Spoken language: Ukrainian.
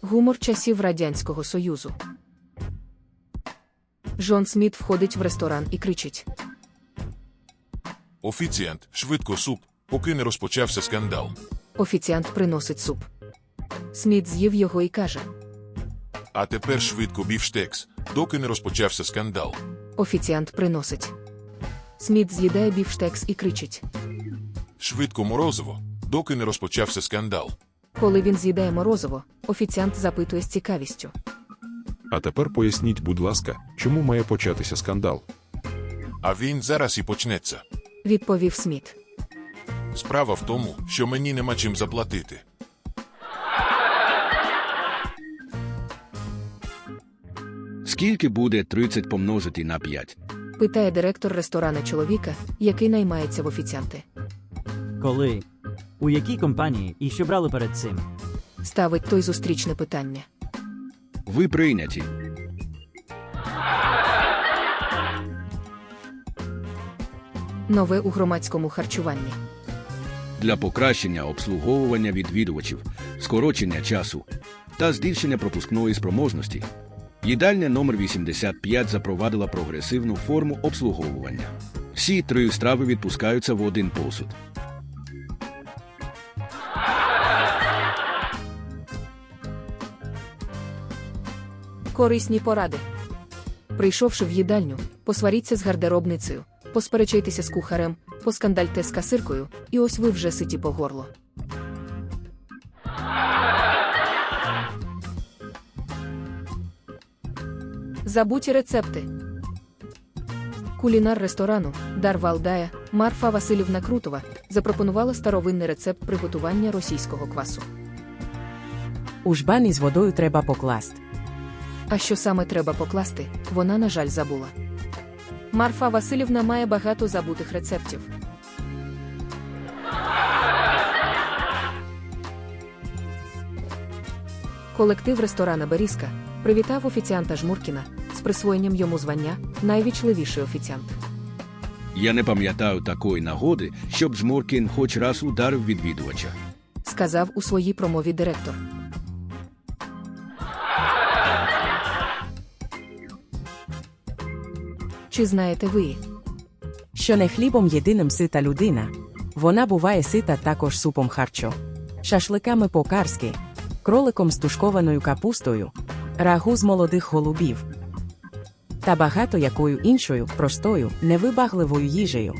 Гумор часів Радянського Союзу. Джон Сміт входить в ресторан і кричить: Офіціант, швидко суп, поки не розпочався скандал. Офіціант приносить суп. Сміт з'їв його і каже: А тепер швидко бівштекс, доки не розпочався скандал. Офіціант приносить. Сміт з'їдає бівштекс і кричить. Швидко морозиво, доки не розпочався скандал. Коли він з'їдає морозиво, офіціант запитує з цікавістю. А тепер поясніть, будь ласка, чому має початися скандал? А він зараз і почнеться. Відповів Сміт. Справа в тому, що мені нема чим заплатити. Скільки буде 30 помножити на 5? Питає директор ресторана чоловіка, який наймається в офіціанти. Коли? У якій компанії і що брали перед цим? Ставить той зустрічне питання. Ви прийняті. Нове у громадському харчуванні. Для покращення обслуговування відвідувачів, скорочення часу та збільшення пропускної спроможності. Їдальня номер 85 запровадила прогресивну форму обслуговування. Всі три страви відпускаються в один посуд. Корисні поради. Прийшовши в їдальню, посваріться з гардеробницею, посперечайтеся з кухарем, поскандальте з касиркою, і ось ви вже ситі по горло. Забуті рецепти. Кулінар ресторану Дар Валдая Марфа Васильівна Крутова запропонувала старовинний рецепт приготування російського квасу. У жбан із водою треба покласти. А що саме треба покласти, вона, на жаль, забула. Марфа Васильівна має багато забутих рецептів. Колектив ресторана Берізка привітав офіціанта Жмуркіна з присвоєнням йому звання найвічливіший офіціант. Я не пам'ятаю такої нагоди, щоб Жмуркін хоч раз ударив відвідувача. сказав у своїй промові директор. Чи знаєте ви? Що не хлібом єдиним сита людина. Вона буває сита також супом харчо, шашликами по-карськи, кроликом з тушкованою капустою, рагу з молодих голубів та багато якою іншою простою, невибагливою їжею.